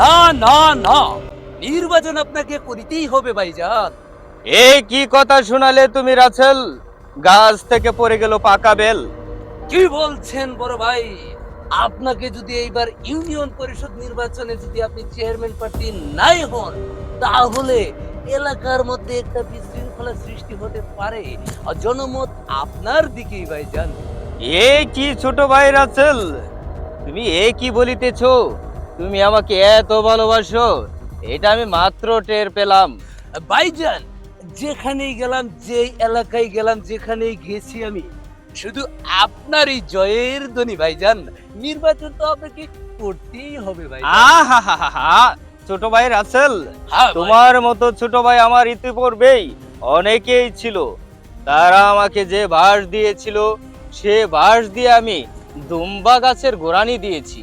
না না না। নির্বাচন আপনাকে করিতেই হবে ভাইজান। এ কি কথা শোনালে তুমি রাছেল গাছ থেকে পড়ে গেল পাকা বেল। কি বলছেন বড় ভাই? আপনাকে যদি এইবার ইউনিয়ন পরিষদ নির্বাচনে যদি আপনি চেয়ারম্যান প্রার্থী নাই হন তাহলে এলাকার মধ্যে একটা বিশৃঙ্খলা সৃষ্টি হতে পারে। আর জনমত আপনার দিকেই ভাইজান। এ কি ছোট ভাই রাছেল তুমি এ কি বলিতেছ? তুমি আমাকে এত ভালোবাসো এটা আমি মাত্র টের পেলাম। ভাইজান যেখানেই গেলাম যেই এলাকায় গেলাম যেখানেই গেছি আমি শুধু আপনারই জয়ের ধ্বনি ভাইজান। নির্বাচন তো আপনাকে করতেই হবে ভাই আহা ছোট ভাই রাসেল হ্যাঁ, তোমার মতো ছোট ভাই আমার ইতিপূর্বেই অনেকেই ছিল। তারা আমাকে যে বাস দিয়েছিল সে বাস দিয়ে আমি দুম্বা গাছের গোড়ানি দিয়েছি।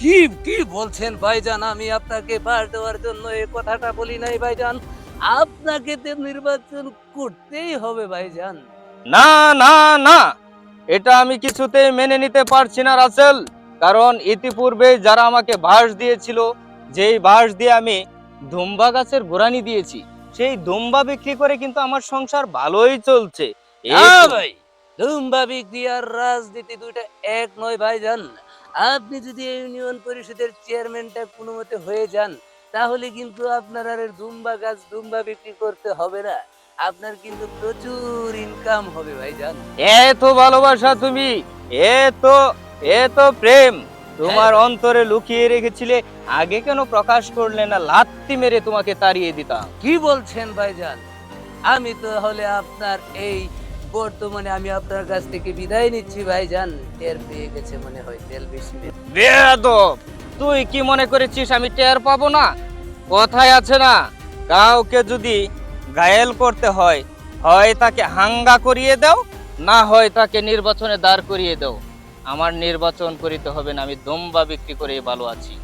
কি কি বলছেন ভাইজান? আমি আপনাকে বাস দেওয়ার জন্য এই কথাটা বলি নাই ভাইজান। আপনাকে তো নির্বাচন করতেই হবে ভাইজান। না না না। এটা আমি কিছুতেই মেনে নিতে পারছি না রাসেল। কারণ ইতিপূর্বে যারা আমাকে বাস দিয়েছিল যেই বাস দিয়ে আমি দুম্বা গাছের গোড়ানি দিয়েছি সেই দুম্বা বিক্রি করে কিন্তু আমার সংসার ভালোই চলছে। এই ভাই দুম্বা বিক্রি আর রাজনীতি দুইটা এক নয় ভাইজান। আপনি যদি এই ইউনিয়ন পরিষদের চেয়ারম্যানটা কোনো মতে হয়ে যান তাহলে কিন্তু আপনার আর দুম্বা গাছ দুম্বা বিক্রি করতে হবে না। আপনার কিন্তু প্রচুর ইনকাম হবে ভাইজান। এত ভালোবাসা তুমি এত এত প্রেম। তোমার অন্তরে লুকিয়ে রেখেছিলে আগে কেন প্রকাশ করলে না লাত্তি মেরে তোমাকে তাড়িয়ে দিতাম? কি বলছেন ভাইজান? আমি তো হলে আপনার এই বর্তমানে আমি আপনার কাছ থেকে বিদায় নিচ্ছি, ভাইজান। টের পেয়ে গেছে মনে হয়, তেল বেশি। বেয়াদব, তুই কি মনে করেছিস আমি টের পাবো না? কথায় আছে না, কাউকে যদি গায়েল করতে হয় হয় তাকে হাঙ্গা করিয়ে দাও, না হয় তাকে নির্বাচনে দাঁড় করিয়ে দাও। আমার নির্বাচন করিতে হবে না, আমি দম্বা বিক্রি করে ভালো আছি।